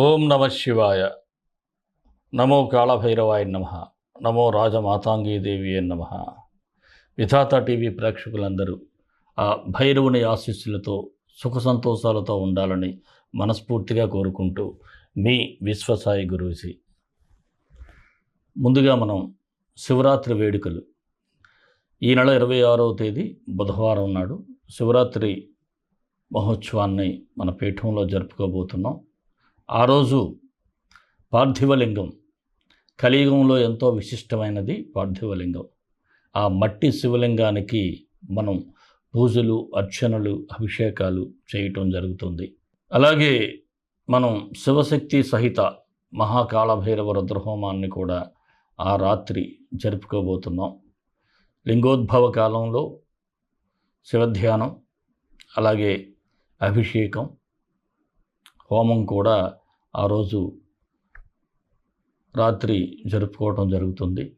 ఓం నమ శివాయ. నమో కాళభైరవాయ నమ. నమో రాజమాతాంగీదేవి నమ. విధాత టీవీ ప్రేక్షకులందరూ ఆ భైరవుని ఆశీస్సులతో సుఖ సంతోషాలతో ఉండాలని మనస్ఫూర్తిగా కోరుకుంటూ మీ విశ్వసాయి గురూజీ. ముందుగా మనం శివరాత్రి వేడుకలు. ఈ నెల ఇరవై ఆరవ తేదీ బుధవారం నాడు శివరాత్రి మహోత్సవాన్ని మన పీఠంలో జరుపుకోబోతున్నాం. ఆ రోజు పార్థివలింగం కలియుగంలో ఎంతో విశిష్టమైనది పార్థివలింగం. ఆ మట్టి శివలింగానికి మనం పూజలు అర్చనలు అభిషేకాలు చేయటం జరుగుతుంది. అలాగే మనం శివశక్తి సహిత మహాకాళభైరవ రుద్రహోమాన్ని కూడా ఆ రాత్రి జరుపుకోబోతున్నాం. లింగోద్భవ కాలంలో శివధ్యానం అలాగే అభిషేకం హోమం కూడా ఆ రోజు రాత్రి జరుపుకోవటం జరుగుతుంది.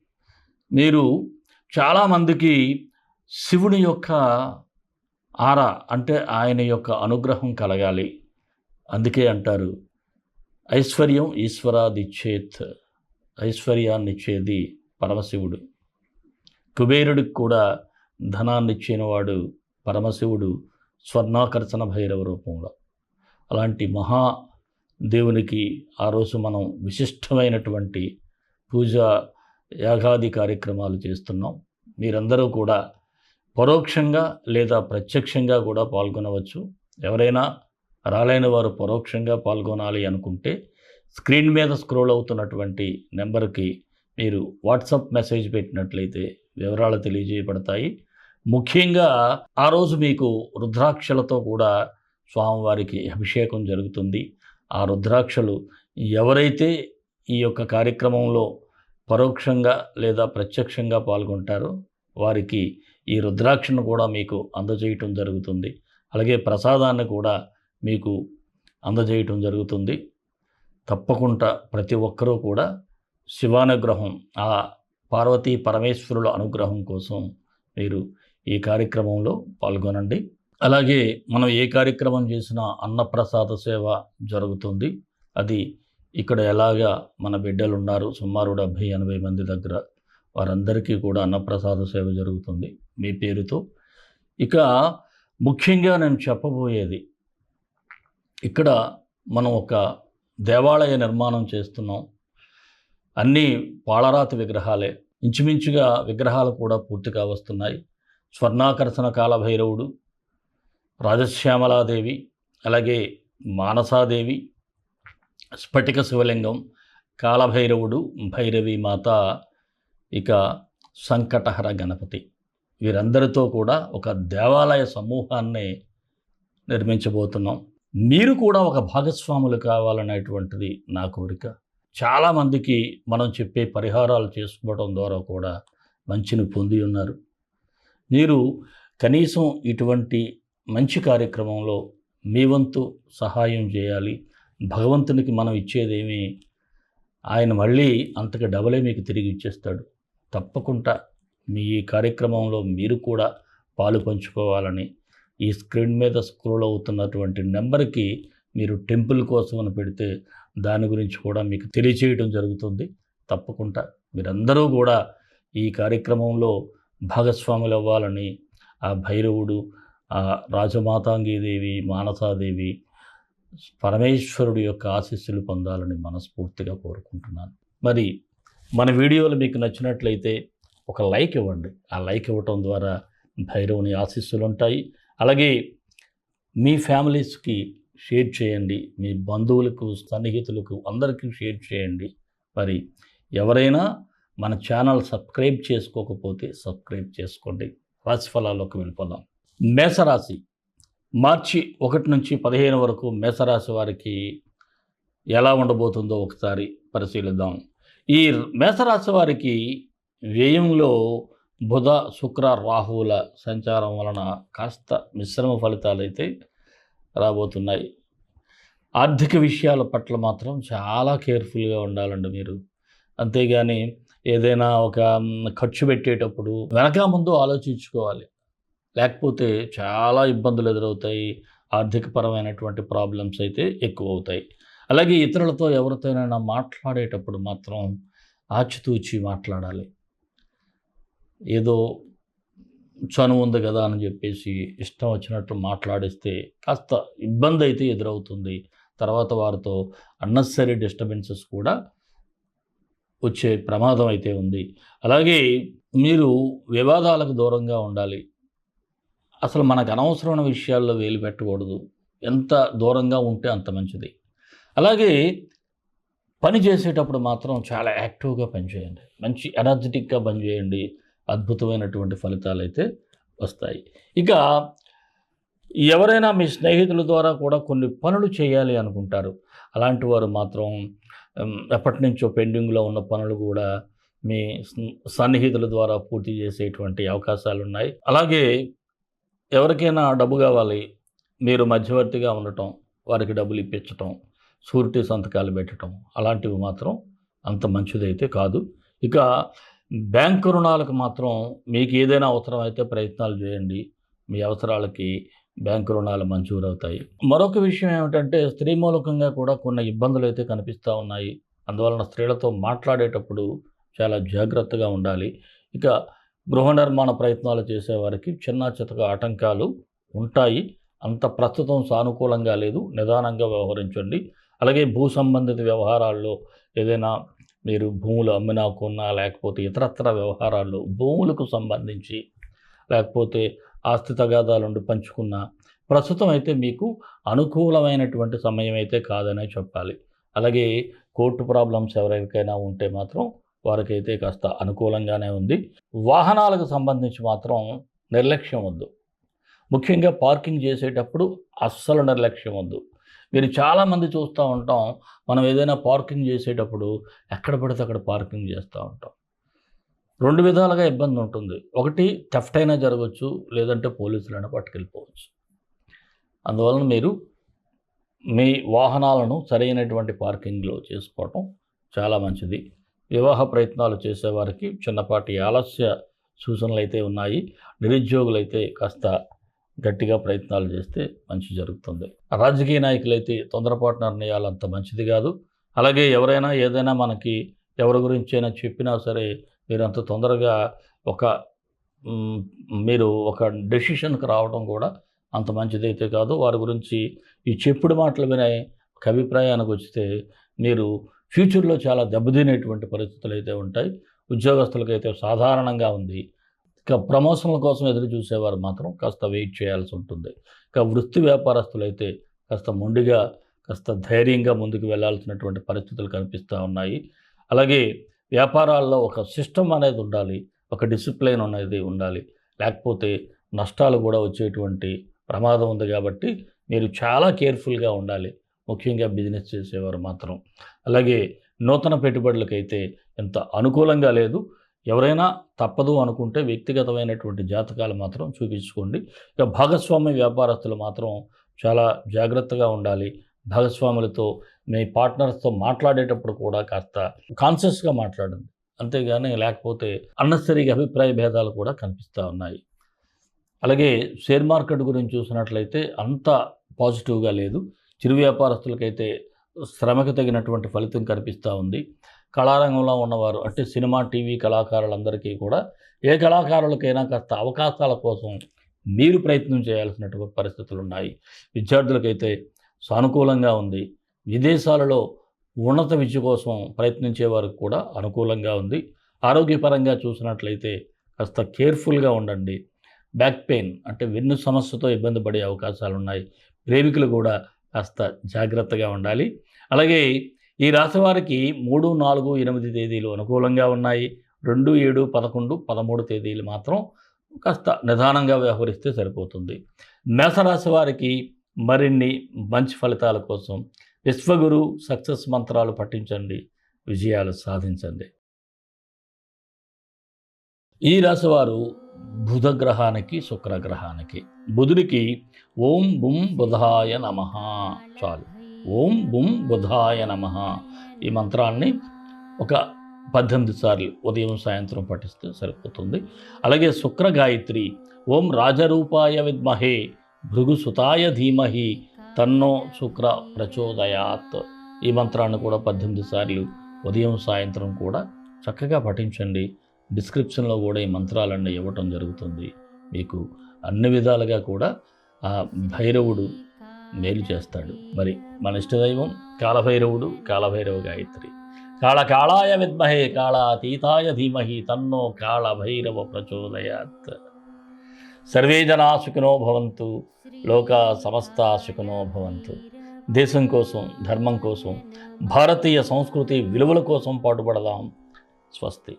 మీరు చాలామందికి శివుని యొక్క ఆర అంటే ఆయన యొక్క అనుగ్రహం కలగాలి. అందుకే అంటారు ఐశ్వర్యం ఈశ్వరాదిచ్చేత్ ఐశ్వర్యాన్నిచ్చేది పరమశివుడు. కుబేరుడికి కూడా ధనాన్నిచ్చినవాడు పరమశివుడు స్వర్ణాకర్షణ భైరవ రూపంలో. అలాంటి మహా దేవునికి ఆ రోజు మనం విశిష్టమైనటువంటి పూజ యాగాది కార్యక్రమాలు చేస్తున్నాం. మీరందరూ కూడా పరోక్షంగా లేదా ప్రత్యక్షంగా కూడా పాల్గొనవచ్చు. ఎవరైనా రాలేని వారు పరోక్షంగా పాల్గొనాలి అనుకుంటే స్క్రీన్ మీద స్క్రోల్ అవుతున్నటువంటి నెంబర్కి మీరు వాట్సాప్ మెసేజ్ పెట్టినట్లయితే వివరాలు తెలియజేయబడతాయి. ముఖ్యంగా ఆ రోజు మీకు రుద్రాక్షలతో కూడా స్వామివారికి అభిషేకం జరుగుతుంది. ఆ రుద్రాక్షలు ఎవరైతే ఈ యొక్క కార్యక్రమంలో పరోక్షంగా లేదా ప్రత్యక్షంగా పాల్గొంటారో వారికి ఈ రుద్రాక్షను కూడా మీకు అందజేయటం జరుగుతుంది. అలాగే ప్రసాదాన్ని కూడా మీకు అందజేయటం జరుగుతుంది. తప్పకుండా ప్రతి ఒక్కరూ కూడా శివానుగ్రహం ఆ పార్వతీ పరమేశ్వరుల అనుగ్రహం కోసం మీరు ఈ కార్యక్రమంలో పాల్గొనండి. అలాగే మనం ఏ కార్యక్రమం చేసినా అన్నప్రసాద సేవ జరుగుతుంది. అది ఇక్కడ ఎలాగా మన బిడ్డలు ఉన్నారు సుమారు డెబ్భై ఎనభై మంది దగ్గర వారందరికీ కూడా అన్నప్రసాద సేవ జరుగుతుంది. మీ పేరుతో. ఇక ముఖ్యంగా నేను చెప్పబోయేది ఇక్కడ మనం ఒక దేవాలయ నిర్మాణం చేస్తున్నాం. అన్నీ పాళరాతి విగ్రహాలే. ఇంచుమించుగా విగ్రహాలు కూడా పూర్తిగా వస్తున్నాయి. స్వర్ణాకర్షణ కాలభైరవుడు రాజశ్యామలాదేవి అలాగే మానసాదేవి స్ఫటిక శివలింగం కాలభైరవుడు భైరవి మాత ఇక సంకటహర గణపతి. వీరందరితో కూడా ఒక దేవాలయ సమూహాన్ని నిర్మించబోతున్నాం. మీరు కూడా ఒక భాగస్వాములు కావాలనేటువంటిది నా కోరిక. చాలామందికి మనం చెప్పే పరిహారాలు చేసుకోవడం ద్వారా కూడా మంచిని పొంది ఉన్నారు. మీరు కనీసం ఇటువంటి మంచి కార్యక్రమంలో మీ వంతు సహాయం చేయాలి. భగవంతునికి మనం ఇచ్చేదేమి ఆయన మళ్ళీ అంతకు డబలే మీకు తిరిగి ఇచ్చేస్తాడు. తప్పకుండా మీ ఈ కార్యక్రమంలో మీరు కూడా పాలు పంచుకోవాలని ఈ స్క్రీన్ మీద స్క్రోల్ అవుతున్నటువంటి నెంబర్కి మీరు టెంపుల్ కోసం అని పెడితే దాని గురించి కూడా మీకు తెలియచేయడం జరుగుతుంది. తప్పకుండా మీరందరూ కూడా ఈ కార్యక్రమంలో భాగస్వాములు అవ్వాలని ఆ భైరవుడు రాజమాతాంగీదేవి మానసాదేవి పరమేశ్వరుడు యొక్క ఆశీస్సులు పొందాలని మనస్ఫూర్తిగా కోరుకుంటున్నాను. మరి మన వీడియోలు మీకు నచ్చినట్లయితే ఒక లైక్ ఇవ్వండి. ఆ లైక్ ఇవ్వటం ద్వారా భైరవుని ఆశీస్సులు ఉంటాయి. అలాగే మీ ఫ్యామిలీస్కి షేర్ చేయండి. మీ బంధువులకు సన్నిహితులకు అందరికీ షేర్ చేయండి. మరి ఎవరైనా మన ఛానల్ సబ్స్క్రైబ్ చేసుకోకపోతే సబ్స్క్రైబ్ చేసుకోండి. రాశిఫలాల్లోకి వెళ్ళిపోదాం. మేషరాశి. మార్చి ఒకటి నుంచి పదిహేను వరకు మేషరాశి వారికి ఎలా ఉండబోతుందో ఒకసారి పరిశీలిద్దాం. ఈ మేషరాశి వారికి వ్యయంలో బుధ శుక్ర రాహువుల సంచారం వలన కాస్త మిశ్రమ ఫలితాలు అయితే రాబోతున్నాయి. ఆర్థిక విషయాల పట్ల మాత్రం చాలా కేర్ఫుల్గా ఉండాలండి మీరు. అంతేగాని ఏదైనా ఒక ఖర్చు పెట్టేటప్పుడు వెనక ముందు ఆలోచించుకోవాలి. లేకపోతే చాలా ఇబ్బందులు ఎదురవుతాయి. ఆర్థికపరమైనటువంటి ప్రాబ్లమ్స్ అయితే ఎక్కువ అవుతాయి అలాగే ఇతరులతో ఎవరితోనైనా మాట్లాడేటప్పుడు మాత్రం ఆచితూచి మాట్లాడాలి. ఏదో చను ఉంది కదా అని చెప్పేసి ఇష్టం వచ్చినట్టు మాట్లాడిస్తే కాస్త ఇబ్బంది అయితే ఎదురవుతుంది. తర్వాత వారితో అన్నెసరీ డిస్టర్బెన్సెస్ కూడా వచ్చే ప్రమాదం అయితే ఉంది. అలాగే మీరు వివాదాలకు దూరంగా ఉండాలి. అసలు మనకు అనవసరమైన విషయాల్లో వేలు పెట్టకూడదు. ఎంత దూరంగా ఉంటే అంత మంచిది. అలాగే పని చేసేటప్పుడు మాత్రం చాలా యాక్టివ్గా పనిచేయండి. మంచి ఎనర్జెటిక్గా పనిచేయండి. అద్భుతమైనటువంటి ఫలితాలు అయితే వస్తాయి. ఇక ఎవరైనా మీ స్నేహితుల ద్వారా కూడా కొన్ని పనులు చేయాలి అనుకుంటారు. అలాంటి వారు మాత్రం ఎప్పటి నుంచో పెండింగ్లో ఉన్న పనులు కూడా మీ సన్నిహితుల ద్వారా పూర్తి చేసేటువంటి అవకాశాలు ఉన్నాయి అలాగే ఎవరికైనా డబ్బు కావాలి మీరు మధ్యవర్తిగా ఉండటం వారికి డబ్బులు ఇప్పించటం షూరిటీ సంతకాలు పెట్టడం అలాంటివి మాత్రం అంత మంచిదైతే కాదు. ఇక బ్యాంకు రుణాలకు మాత్రం మీకు ఏదైనా అవసరం అయితే ప్రయత్నాలు చేయండి. మీ అవసరాలకి బ్యాంకు రుణాలు మంజూరు అవుతాయి మరొక విషయం ఏమిటంటే స్త్రీ మూలకంగా కూడా కొన్ని ఇబ్బందులు అయితే కనిపిస్తూ ఉన్నాయి. అందువలన స్త్రీలతో మాట్లాడేటప్పుడు చాలా జాగ్రత్తగా ఉండాలి. ఇక గృహ నిర్మాణ ప్రయత్నాలు చేసేవారికి చిన్న చితక ఆటంకాలు ఉంటాయి. అంత ప్రస్తుతం సానుకూలంగా లేదు. నిదానంగా వ్యవహరించండి. అలాగే భూ సంబంధిత వ్యవహారాల్లో ఏదైనా మీరు భూములు అమ్మినా కొన్నా లేకపోతే ఇతరత్ర వ్యవహారాల్లో భూములకు సంబంధించి లేకపోతే ఆస్తి తగాదాలుండి పంచుకున్న ప్రస్తుతం అయితే మీకు అనుకూలమైనటువంటి సమయం అయితే కాదనే చెప్పాలి. అలాగే కోర్టు ప్రాబ్లమ్స్ ఎవరికైనా ఉంటే మాత్రం వారికైతే కాస్త అనుకూలంగానే ఉంది. వాహనాలకు సంబంధించి మాత్రం నిర్లక్ష్యం వద్దు. ముఖ్యంగా పార్కింగ్ చేసేటప్పుడు అస్సలు నిర్లక్ష్యం వద్దు. మీరు చాలామంది చూస్తూ ఉంటాం మనం ఏదైనా పార్కింగ్ చేసేటప్పుడు ఎక్కడ పడితే అక్కడ పార్కింగ్ చేస్తూ ఉంటాం. రెండు విధాలుగా ఇబ్బంది ఉంటుంది. ఒకటి థెఫ్ట్ అయినా జరగవచ్చు లేదంటే పోలీసులైనా పట్టుకెళ్ళిపోవచ్చు. అందువలన మీరు మీ వాహనాలను సరైనటువంటి పార్కింగ్లో చేసుకోవటం చాలా మంచిది. వివాహ ప్రయత్నాలు చేసేవారికి చిన్నపాటి ఆలస్య సూచనలు అయితే ఉన్నాయి. నిరుద్యోగులైతే కాస్త గట్టిగా ప్రయత్నాలు చేస్తే మంచి జరుగుతుంది. రాజకీయ నాయకులైతే తొందరపాటు నిర్ణయాలు అంత మంచిది కాదు. అలాగే ఎవరైనా ఏదైనా మనకి ఎవరి గురించి అయినా చెప్పినా సరే మీరు అంత తొందరగా ఒక మీరు ఒక డెసిషన్కి రావడం కూడా అంత మంచిదైతే కాదు. వారి గురించి ఈ చెప్పుడు మాటలు వినే ఒక అభిప్రాయానికి వస్తే మీరు ఫ్యూచర్లో చాలా దెబ్బతినేటువంటి పరిస్థితులు అయితే ఉంటాయి. ఉద్యోగస్తులకైతే సాధారణంగా ఉంది. ఇక ప్రమోషన్ల కోసం ఎదురు చూసేవారు మాత్రం కాస్త వెయిట్ చేయాల్సి ఉంటుంది. ఇక వృత్తి వ్యాపారస్తులు అయితే కాస్త మొండిగా కాస్త ధైర్యంగా ముందుకు వెళ్ళాల్సినటువంటి పరిస్థితులు కనిపిస్తూ ఉన్నాయి. అలాగే వ్యాపారాల్లో ఒక సిస్టమ్ అనేది ఉండాలి ఒక డిసిప్లిన్ అనేది ఉండాలి. లేకపోతే నష్టాలు కూడా వచ్చేటువంటి ప్రమాదం ఉంది కాబట్టి మీరు చాలా కేర్ఫుల్గా ఉండాలి. ముఖ్యంగా బిజినెస్ చేసేవారు మాత్రం. అలాగే నూతన పెట్టుబడులకైతే ఎంత అనుకూలంగా లేదు. ఎవరైనా తప్పదు అనుకుంటే వ్యక్తిగతమైనటువంటి జాతకాలు మాత్రం చూపించుకోండి. ఇక భాగస్వామ్య వ్యాపారస్తులు మాత్రం చాలా జాగ్రత్తగా ఉండాలి. భాగస్వాములతో మీ పార్ట్నర్స్తో మాట్లాడేటప్పుడు కూడా కాస్త కాన్షియస్గా మాట్లాడండి. అంతేగాని లేకపోతే అన్నెసరీగా అభిప్రాయ భేదాలు కూడా కనిపిస్తూ ఉన్నాయి. అలాగే షేర్ మార్కెట్ గురించి చూసినట్లయితే అంత పాజిటివ్గా లేదు. చిరు వ్యాపారస్తులకైతే శ్రమకు తగినటువంటి ఫలితం కనిపిస్తూ ఉంది. కళారంగంలో ఉన్నవారు అంటే సినిమా టీవీ కళాకారులందరికీ కూడా ఏ కళాకారులకైనా కాస్త అవకాశాల కోసం మీరు ప్రయత్నం చేయాల్సినటువంటి పరిస్థితులు ఉన్నాయి విద్యార్థులకైతే సానుకూలంగా ఉంది. విదేశాలలో ఉన్నత విద్య కోసం ప్రయత్నించే వారికి కూడా అనుకూలంగా ఉంది. ఆరోగ్యపరంగా చూసినట్లయితే కాస్త కేర్ఫుల్గా ఉండండి. బ్యాక్ పెయిన్ అంటే వెన్ను సమస్యతో ఇబ్బంది పడే అవకాశాలు ఉన్నాయి ప్రేమికులు కూడా కాస్త జాగ్రత్తగా ఉండాలి. అలాగే ఈ రాశి వారికి మూడు నాలుగు ఎనిమిది తేదీలు అనుకూలంగా ఉన్నాయి. రెండు ఏడు పదకొండు పదమూడు తేదీలు మాత్రం కాస్త నిదానంగా వ్యవహరిస్తే సరిపోతుంది. మేషరాశి వారికి మరిన్ని మంచి ఫలితాల కోసం విశ్వగురు సక్సెస్ మంత్రాలు పఠించండి. విజయాలు సాధించండి. ఈ రాశివారు బుధ గ్రహానికి శుక్రగ్రహానికి. బుధుడికి ఓం బుం బుధాయ నమ. చాలు. ఓం బుం బుధాయ నమ. ఈ మంత్రాన్ని ఒక పద్దెనిమిది సార్లు ఉదయం సాయంత్రం పఠిస్తే సరిపోతుంది. అలాగే శుక్ర గాయత్రి ఓం రాజరూపాయ విద్మహే భృగుసుతాయ ధీమహి తన్నో శుక్ర ప్రచోదయాత్. ఈ మంత్రాన్ని కూడా పద్దెనిమిది సార్లు ఉదయం సాయంత్రం కూడా చక్కగా పఠించండి. డిస్క్రిప్షన్లో కూడా ఈ మంత్రాలన్నీ ఇవ్వటం జరుగుతుంది. మీకు అన్ని విధాలుగా కూడా ఆ భైరవుడు మేలు చేస్తాడు. మరి మన ఇష్టదైవం కాలభైరవుడు కాలభైరవ గాయత్రి. కాళ కాళాయ విద్మహే కాళాతీతాయ ధీమహి తన్నో కాళభైరవ ప్రచోదయాత్. సర్వే జనా సుఖినో భవంతు లోక సమస్త సుఖినో భవంతు. దేశం కోసం ధర్మం కోసం భారతీయ సంస్కృతి విలువల కోసం పాటుపడదాం. స్వస్తి.